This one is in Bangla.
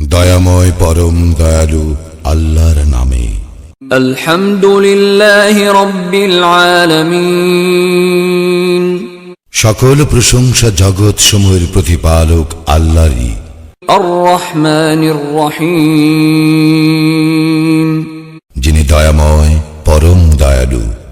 দয়াময় পরম দয়ালু আল্লাহর নামে। আলহামদুলিল্লাহি রব্বিল সকল প্রশংসা জগৎ সমূহের প্রতিপালক আল্লাহরই। রহিম। যিনি দয়াময় পরম দয়ালু।